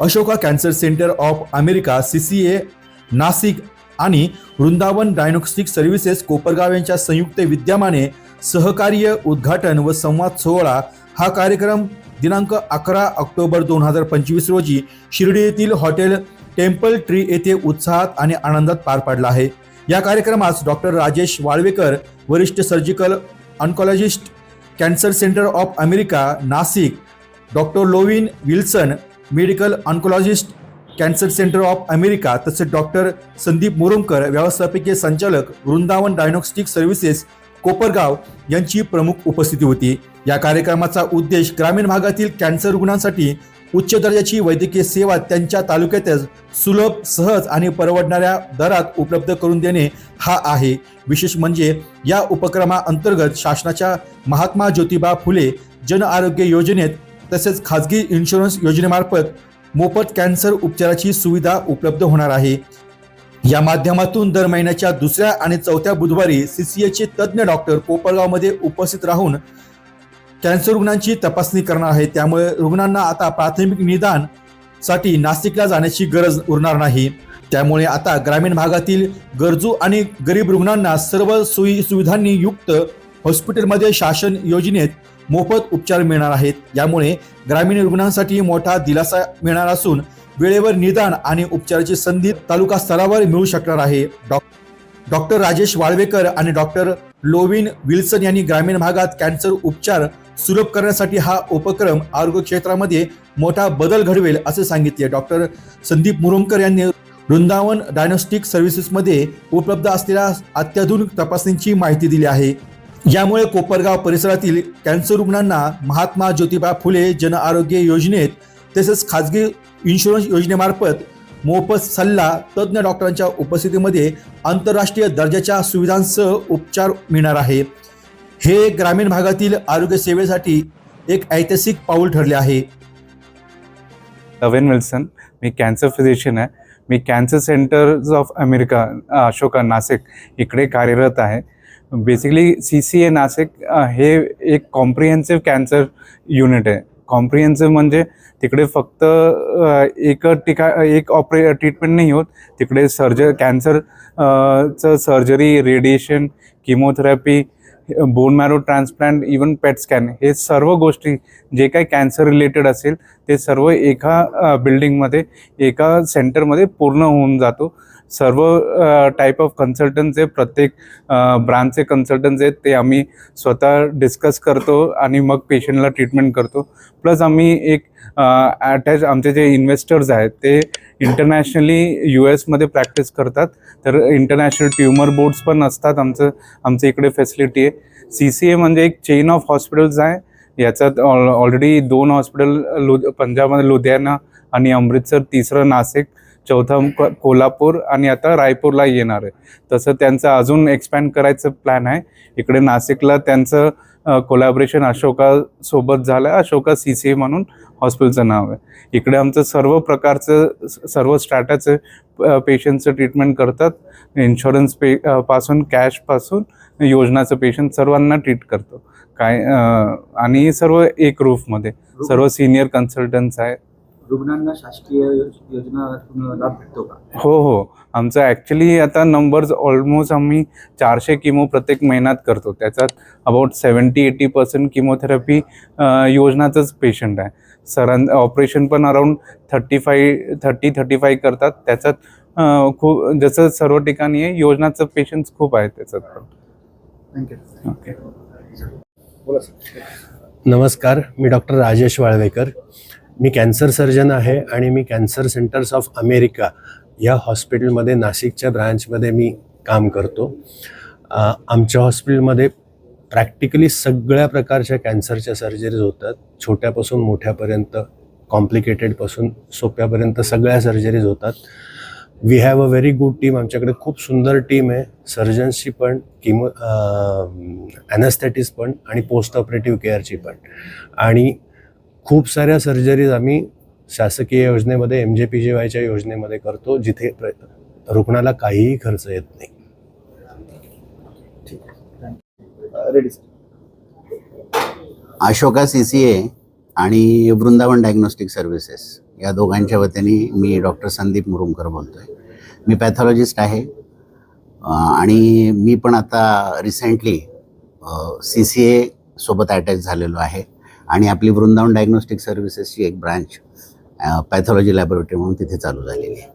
Ashoka cancer centre of America C C A Nashik आणि Vrindavan diagnostic services Kopargaon यांच्या संयुक्त विद्यमाने सहकार्य उद्घाटन व संवाद सोहळा हा कार्यक्रम दिनांक अकरा ऑक्टोबर दोन हजार पंचवीस रोजी शिर्डी येथील हॉटेल टेम्पल ट्री येथे उत्साहात आणि आनंदात पार पडला आहे. या कार्यक्रमास डॉक्टर राजेश वाळवेकर वरिष्ठ surgical oncologist cancer centre of America Nashik doctor Lovin Wilson medical oncologist cancer centre of America तसेच डॉक्टर संदीप मुरुमकर व्यवस्थापकीय संचालक वृंदावन डायग्नोस्टिक सर्व्हिसेस कोपरगाव यांची प्रमुख उपस्थिती होती. या कार्यक्रमाचा उद्देश ग्रामीण भागातील कॅन्सर रुग्णांसाठी उच्च दर्जाची वैद्यकीय सेवा त्यांच्या तालुक्यातच सुलभ सहज आणि परवडणाऱ्या दरात उपलब्ध करून देणे हा आहे. विशेष म्हणजे या उपक्रमाअंतर्गत शासनाच्या महात्मा ज्योतिबा फुले जन आरोग्य योजनेत तसेच खाजगी इन्शुरन्स योजनेमार्फत मोफत कॅन्सर उपचाराची सुविधा उपलब्ध होणार आहे. या माध्यमातून दर महिन्याच्या दुसऱ्या आणि चौथ्या बुधवारी सीसीएचे तज्ज्ञ डॉक्टर कोपरगावमध्ये उपस्थित राहून कॅन्सर रुग्णांची तपासणी करणार आहे त्यामुळे रुग्णांना आता प्राथमिक निदानसाठी नाशिकला जाण्याची गरज उरणार नाही. त्यामुळे आता ग्रामीण भागातील गरजू आणि गरीब रुग्णांना सर्व सोयी सुविधांनी युक्त हॉस्पिटलमध्ये शासन योजनेत मोफत उपचार मिळणार आहेत. यामुळे ग्रामीण रुग्णांसाठी मोठा दिलासा मिळणार असून वेळेवर निदान आणि उपचाराची संधी तालुका स्तरावर मिळू शकणार आहे. डॉ- डॉक्टर राजेश वाळवेकर आणि डॉक्टर लोविन विल्सन यांनी ग्रामीण भागात कॅन्सर उपचार सुलभ करण्यासाठी हा उपक्रम आरोग्य क्षेत्रामध्ये मोठा बदल घडवेल असे सांगितले. डॉक्टर संदीप मुरुमकर यांनी वृंदावन डायनोस्टिक सर्व्हिसेसमध्ये उपलब्ध असलेल्या अत्याधुनिक तपासणीची माहिती दिली आहे. यामुळे कोपरगाव परिसरातील कॅन्सर रुग्णांना महात्मा ज्योतिबा फुले जन आरोग्य योजनेत तसेच खाजगी इन्शुरन्स योजनेमार्फत मोफत सल्ला तज्ज्ञ डॉक्टरांच्या उपस्थितीमध्ये आंतरराष्ट्रीय दर्जाच्या सुविधांसह उपचार मिळणार आहे. हे ग्रामीण भागातील आरोग्य सेवेसाठी एक ऐतिहासिक पाऊल ठरले आहे. अवेन विल्सन मी कॅन्सर फिजिशियन आहे. मी cancer centres of America Ashoka Nashik इकडे कार्यरत आहे. Basically C C A Nashik हे एक कॉम्प्रिहेन्सिव्ह कॅन्सर युनिट आहे. कॉम्प्रिहेन्सिव्ह म्हणजे तिकडे फक्त एक ठिका एक ऑपरे ट्रीटमेंट नाही होत. तिकडे सर्ज कॅन्सर चं surgery radiation chemotherapy bone marrow transplant even PET scan हे सर्व गोष्टी जे काही कॅन्सर रिलेटेड असेल ते सर्व एका बिल्डिंगमध्ये एका सेंटरमध्ये पूर्ण होऊन जातो. सर्व टाईप ऑफ कन्सल्टन्स आहे प्रत्येक ब्रांचचे कन्सल्टन्स आहेत ते आम्ही स्वतः डिस्कस करतो आणि मग पेशंटला ट्रीटमेंट करतो. प्लस आम्ही एक अटॅच आमचे जे इन्व्हेस्टर्स आहेत ते इंटरनॅशनली यू एसमध्ये प्रॅक्टिस करतात. तर इंटरनॅशनल ट्युमर बोर्ड्स पण असतात आमचं आमचं इकडे फॅसिलिटी आहे. सी सी ए म्हणजे एक चेन ऑफ हॉस्पिटल्स आहे. याच्यात ऑल ऑलरेडी दोन हॉस्पिटल लु पंजाबमध्ये लुधियाना आणि अमृतसर तिसरं नाशिक चौथं कोल्हापूर आणि आता रायपूरला येणार आहे. तसं त्यांचं अजून एक्सपॅन्ड करायचं प्लॅन आहे. इकडे नाशिकला त्यांचं कोलॅबरेशन अशोका सोबत झालं आहे अशोका सी सी ए म्हणून हॉस्पिटलचं नाव आहे. इकडे आमचं सर्व प्रकारचं सर्व स्टॅटाचं पेशंटचं ट्रीटमेंट करतात. इन्शुरन्स पे पासून कॅशपासून योजनाचं पेशंट सर्वांना ट्रीट करतो. काय आणि सर्व एक रूफमध्ये सर्व सिनियर कन्सल्टन्स आहे रुग्णांना शासकीय योज- योजनातून लाभ भेटतो का? हो हो. आमचं ॲक्च्युली आता नंबर्स ऑलमोस्ट आम्ही चारशे किमो प्रत्येक महिन्यात करतो. त्याच्यात about seventy eighty percent chemotherapy योजनाचंच patient आहे. सरां ऑपरेशन पण around thirty five thirty thirty five करतात. त्याच्यात अं, खूप जसं सर्व ठिकाणी आहे योजनाचं पेशंट्स खूप आहेत त्याच्यात पण. थँक्यू ओके बोला सर नमस्कार. मी डॉक्टर राजेश वाळवेकर. मी कॅन्सर सर्जन आहे आणि मी कॅन्सर सेंटर्स ऑफ अमेरिका या हॉस्पिटलमध्ये नाशिकच्या ब्रांचमध्ये मी काम करतो. आमच्या हॉस्पिटलमध्ये प्रॅक्टिकली सगळ्या प्रकारच्या कॅन्सरच्या सर्जरीज होतात. छोट्यापासून मोठ्यापर्यंत कॉम्प्लिकेटेडपासून सोप्यापर्यंत सगळ्या सर्जरीज होतात. We have a very good team आमच्याकडे खूप सुंदर टीम आहे. सर्जन्सची पण किमो ॲनस्थेटिस पण आणि पोस्ट ऑपरेटिव्ह केअरची पण. आणि खूप साऱ्या सर्जरीज आम्ही शासकीय योजनेमध्ये एम जे पी जी वायच्या योजनेमध्ये करतो जिथे रुग्णाला काहीही खर्च येत नाही. अशोका सी सी ए आणि वृंदावन डायग्नोस्टिक सर्व्हिसेस या दोघांच्या वतीने मी डॉक्टर संदीप मुरुमकर बोलतो आहे मी पॅथॉलॉजिस्ट आहे. आणि मी पण आता रिसेंटली सी सी ए सोबत अटॅच झालेलो आहे. आणि आपली वृंदावन डायग्नोस्टिक सर्व्हिसेसची एक ब्रांच पॅथॉलॉजी लॅबोरेटरी म्हणून तिथे चालू झालेली आहे.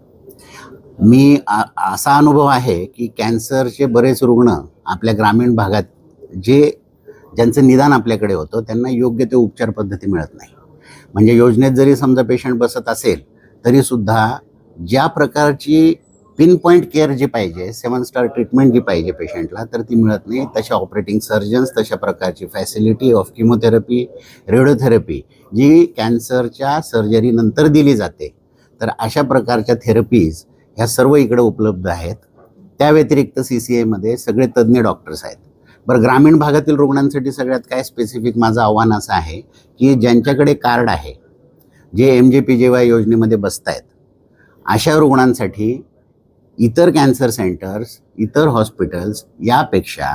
मी आ- असा अनुभव आहे की कॅन्सरचे बरेच रुग्ण आपल्या ग्रामीण भागात जे ज्यांचं निदान आपल्याकडे होतं त्यांना योग्य ते उपचार पद्धती मिळत नाही. म्हणजे योजनेत जरी समजा पेशंट बसत असेल तरीसुद्धा ज्या प्रकारची पिन पॉईंट केअर जी पाहिजे सेवन स्टार ट्रीटमेंट जी पाहिजे पेशंटला तर ती मिळत नाही. तशा ऑपरेटिंग सर्जन्स तशा प्रकारची फॅसिलिटी ऑफ किमोथेरपी रेडिओथेरपी जी कॅन्सरच्या सर्जरीनंतर दिली जाते. तर अशा प्रकारच्या थेरपीज ह्या सर्व इकडे उपलब्ध आहेत. त्या व्यतिरिक्त सी सी एमध्ये सगळे तज्ज्ञ डॉक्टर्स आहेत. बरं ग्रामीण भागातील रुग्णांसाठी सगळ्यात काय स्पेसिफिक माझं आव्हान असं आहे की ज्यांच्याकडे कार्ड आहे जे एम जे पी जे वाय योजनेमध्ये बसत आहेत अशा रुग्णांसाठी इतर कॅन्सर सेंटर्स इतर हॉस्पिटल्स यापेक्षा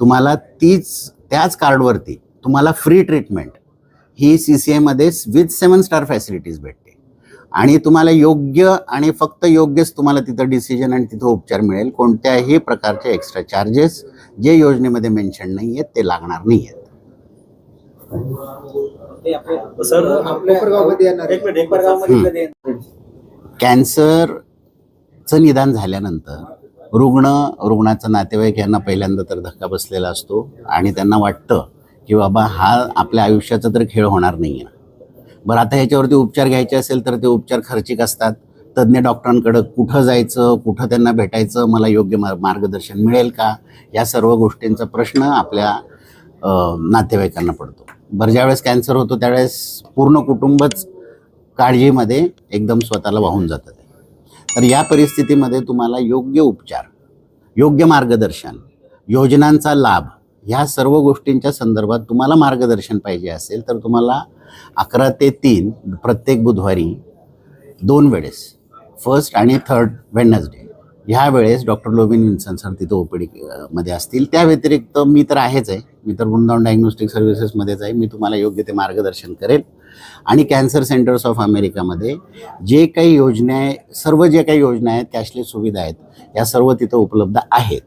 तुम्हाला तीच त्याच कार्डवरती तुम्हाला फ्री ट्रीटमेंट ही सी सी एमध्ये विथ सेवन स्टार फॅसिलिटीज भेटते. आणि तुम्हाला योग्य आणि फक्त योग्यच तुम्हाला तिथं डिसिजन आणि तिथं उपचार मिळेल. कोणत्याही प्रकारचे एक्स्ट्रा चार्जेस जे योजनेमध्ये मेन्शन नाही आहेत ते लागणार नाही आहेत ते चं निदान झाल्यानंतर रुग्ण रुग्णाचा नातेवाईक यांना पहिल्यांदा तर धक्का बसलेला असतो आणि त्यांना वाटतं की बाबा हा आपल्या आयुष्याचा तर खेळ होणार नाही आहे बरं आता ह्याच्यावरती उपचार घ्यायचे असेल तर ते उपचार खर्चिक असतात. तज्ज्ञ डॉक्टरांकडं कुठं जायचं कुठं त्यांना भेटायचं मला योग्य मार मार्गदर्शन मिळेल का? या सर्व गोष्टींचा प्रश्न आपल्या नातेवाईकांना पडतो. बरं ज्यावेळेस कॅन्सर होतो त्यावेळेस पूर्ण कुटुंबच काळजीमध्ये एकदम स्वतःला वाहून जातं तर या परिस्थितीमध्ये तुम्हाला योग्य उपचार योग्य मार्गदर्शन योजनांचा लाभ ह्या सर्व गोष्टींच्या संदर्भात तुम्हाला मार्गदर्शन पाहिजे असेल तर तुम्हाला अकरा ते तीन प्रत्येक बुधवारी दोन वेळेस फर्स्ट आणि थर्ड वेडनसडे ह्या वेळेस डॉक्टर लोबिन विन्सन सर तिथं ओपीडी मध्ये असतील. त्या व्यतिरिक्त मी तर आहेच आहे. मी तर वृंदावन डायग्नोस्टिक सर्व्हिसेसमध्येच आहे. मी तुम्हाला योग्य ते मार्गदर्शन करेल. आणि कॅन्सर सेंटर्स ऑफ अमेरिकामध्ये जे काही योजना आहे सर्व जे काही योजना आहेत कॅशलेस सुविधा आहेत या सर्व तिथं उपलब्ध आहेत.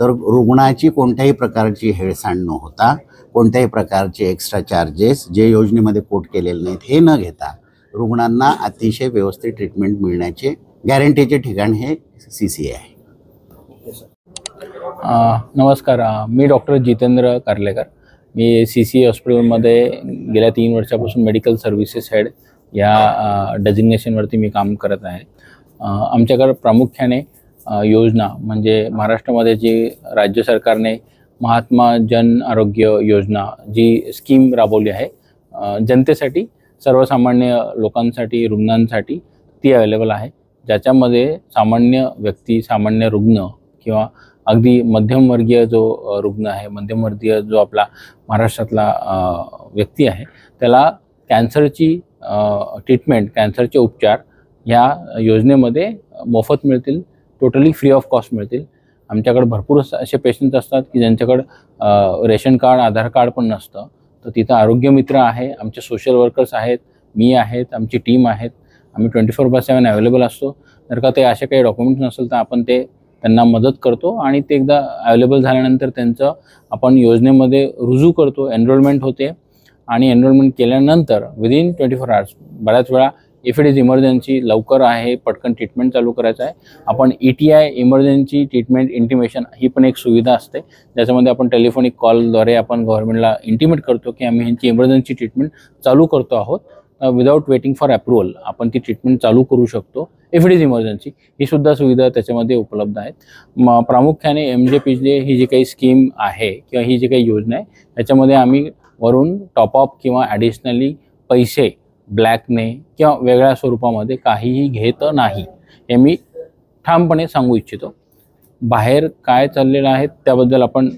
तर रुग्णाची कोणत्याही प्रकारची हेळसांड न होता कोणत्याही प्रकारचे एक्स्ट्रा चार्जेस जे योजनेमध्ये कोट केलेले नाहीत हे न घेता रुग्णांना अतिशय व्यवस्थित ट्रीटमेंट मिळण्याचे गॅरंटीचे ठिकाण हे सी सी आहे. नमस्कार मी डॉक्टर जितेंद्र कार्लेकर. मी सी सी हॉस्पिटलमध्ये गेल्या तीन वर्षापासून मेडिकल सर्व्हिसेस हेड या डेझिग्नेशनवरती मी काम करत आहे. आमच्याकडं आमच्याकडे प्रामुख्याने योजना म्हणजे महाराष्ट्रामध्ये जी राज्य सरकारने महात्मा जन आरोग्य योजना जी स्कीम राबवली आहे जनतेसाठी सर्वसामान्य लोकांसाठी रुग्णांसाठी ती अवेलेबल आहे. ज्याच्यामध्ये सामान्य व्यक्ती सामान्य रुग्ण किंवा अगदी मध्यमवर्गीय जो रुग्ण आहे मध्यमवर्गीय जो आपला महाराष्ट्रातला व्यक्ती आहे त्याला कॅन्सरची ट्रीटमेंट कॅन्सरचे उपचार ह्या योजनेमध्ये मोफत मिळतील टोटली फ्री ऑफ कॉस्ट मिळतील. आमच्याकडे भरपूर असे पेशंट असतात की ज्यांच्याकडं रेशन कार्ड आधार कार्ड पण नसतं. तर तिथं आरोग्य मित्र आहे आमचे सोशल वर्कर्स आहेत मी आहेत आमची टीम आहेत. आम्ही twenty four by seven available असतो. जर का ते असे काही डॉक्युमेंट्स नसेल तर आपण ते त्यांना मदत करतो आणि ते एकदा अवेलेबल झाल्यानंतर त्यांचं आपण योजनेमध्ये रुजू करतो. एनरोलमेंट होते आणि एनरोलमेंट केल्यानंतर विदिन ट्वेंटी फोर आवर्स बऱ्याच वेळा इफ इट इज इमर्जन्सी लवकर आहे पटकन ट्रीटमेंट चालू करायचं आहे. आपण E T I emergency treatment intimation ही पण एक सुविधा असते. ज्याच्यामध्ये आपण टेलिफोनिक कॉलद्वारे आपण गव्हर्नमेंटला इंटिमेट करतो की आम्ही ह्यांची इमर्जन्सी ट्रीटमेंट चालू करतो आहोत. विदाऊट वेटिंग फॉर अप्रुव्हल आपण ती ट्रीटमेंट चालू करू शकतो. इफ इट इज इमर्जन्सी ही सुद्धा सुविधा त्याच्यामध्ये उपलब्ध आहेत. म प्रामुख्याने एम जे पी जे ही जी काही स्कीम आहे किंवा ही जी काही योजना आहे त्याच्यामध्ये आम्ही वरून टॉपअप किंवा ॲडिशनली पैसे ब्लॅकने किंवा वेगळ्या स्वरूपामध्ये काहीही घेत नाही हे मी ठामपणे सांगू इच्छितो. बाहेर काय चाललेलं आहे त्याबद्दल आपण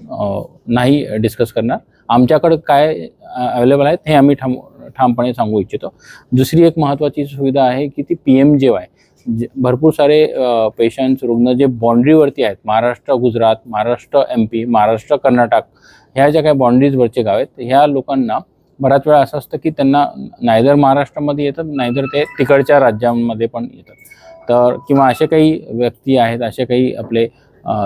नाही डिस्कस करणार. आमच्याकडं काय अवेलेबल आहेत हे आम्ही ठाम ठामपणे सांगू इच्छितो. दुसरी एक महत्त्वाची सुविधा आहे की ती पी एम जे वाय जे भरपूर सारे पेशंट्स रुग्ण जे बाँड्रीवरती आहेत महाराष्ट्र गुजरात महाराष्ट्र एम पी महाराष्ट्र कर्नाटक ह्या ज्या काही बाँड्रीजवरचे गाव आहेत ह्या लोकांना बऱ्याच वेळा असं असतं की त्यांना नायदर महाराष्ट्रामध्ये येतात नायदर ते तिकडच्या राज्यांमध्ये पण येतात. तर किंवा असे काही व्यक्ती आहेत असे काही आपले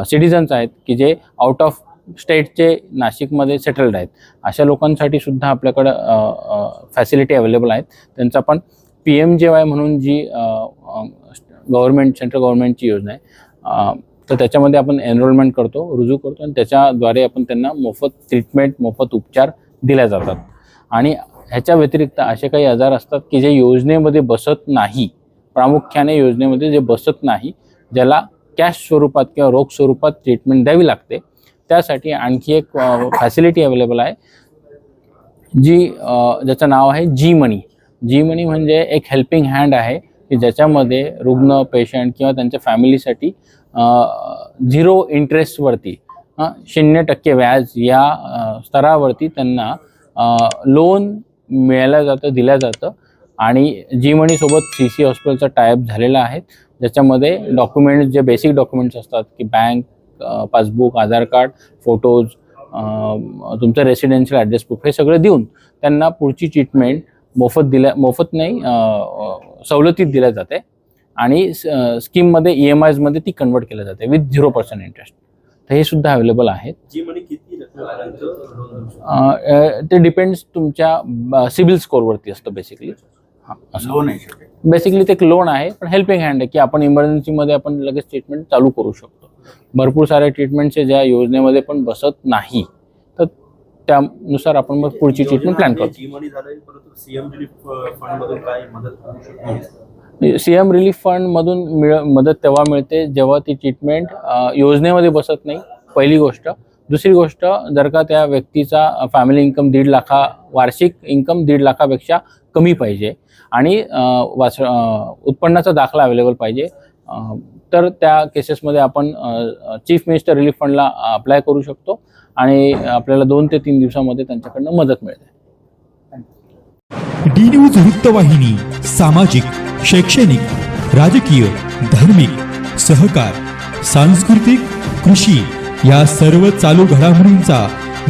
सिटिझन्स आहेत की जे आउट ऑफ स्टेटचे नाशिकमध्ये सेटल्ड आहेत. अशा लोकांसाठी सुद्धा आपल्याकडं फॅसिलिटी अवेलेबल आहेत. त्यांचा पण पी एम जे वाय म्हणून जी गव्हर्मेंट सेंट्रल गव्हर्मेंटची योजना आहे तर त्याच्यामध्ये आपण एनरोलमेंट करतो रुजू करतो आणि त्याच्याद्वारे आपण त्यांना मोफत ट्रीटमेंट मोफत उपचार दिल्या जातात. आणि ह्याच्या व्यतिरिक्त असे काही आजार असतात की जे योजनेमध्ये बसत नाही. प्रामुख्याने योजनेमध्ये जे बसत नाही ज्याला कॅश स्वरूपात किंवा रोख स्वरूपात ट्रीटमेंट द्यावी लागते त्यासाठी आणखी एक फॅसिलिटी अवेलेबल आहे जी ज्याचं नाव आहे जी मनी जी मनी म्हणजे एक हेल्पिंग हँड आहे की ज्याच्यामध्ये रुग्ण पेशंट किंवा त्यांच्या फॅमिलीसाठी झिरो इंटरेस्टवरती शून्य टक्के व्याज या स्तरावरती त्यांना लोन मिळायला जातं दिलं जातं. आणि जी मनीसोबत सी सी हॉस्पिटलचा टायअप झालेला आहे ज्याच्यामध्ये डॉक्युमेंट्स जे बेसिक डॉक्युमेंट्स असतात की bank passbook Aadhaar card photos तुमचं रेसिडेन्शियल ॲड्रेस प्रूफ हे सगळं देऊन त्यांना पुढची ट्रीटमेंट मोफत दिल्या मोफत नाही सवलतीत दिल्या जाते. आणि स्कीममध्ये ई एम आयजमध्ये ती कन्वर्ट केल्या जाते विथ झिरो पर्सेंट इंटरेस्ट तर हे सुद्धा अवेलेबल आहेत. जी म्हणे किती रकमेपर्यंत लोन अ, अ, ते डिपेंड्स तुमच्या सिबिल स्कोअरवरती असतं बेसिकली हां असं. लोन आहे शेवटी. बेसिकली ते एक लोन आहे पण हेल्पिंग हँड आहे की आपण इमर्जन्सीमध्ये आपण लगेच ट्रीटमेंट चालू करू शकतो. भरपूर साऱ्या ट्रीटमेंटचे ज्या योजनेमध्ये पण बसत नाही तर त्यानुसार आपण मग पुढची ट्रीटमेंट प्लॅन करतो. सीएम रिलीफ फंडमधून मिळ मदत तेव्हा मिळते जेव्हा ती ट्रीटमेंट योजनेमध्ये बसत नाही पहिली गोष्ट. दुसरी गोष्ट जर का त्या व्यक्तीचा फॅमिली इन्कम दीड लाखा वार्षिक इन्कम दीड लाखापेक्षा कमी पाहिजे आणि वाच उत्पन्नाचा दाखला अवेलेबल पाहिजे तर त्या केसेसमध्ये आपण चीफ मिनिस्टर रिलीफ फंडला अप्लाय करू शकतो आणि आपल्याला दोन ते तीन दिवसामध्ये त्यांच्याकडनं मदत मिळते. डी न्यूज वृत्तवाहिनी सामाजिक शैक्षणिक राजकीय धार्मिक सहकार सांस्कृतिक कृषी या सर्व चालू घडामोडींचा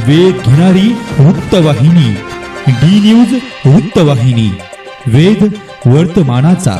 वेध घेणारी वृत्तवाहिनी डी न्यूज वृत्तवाहिनी वेध वर्तमानाचा.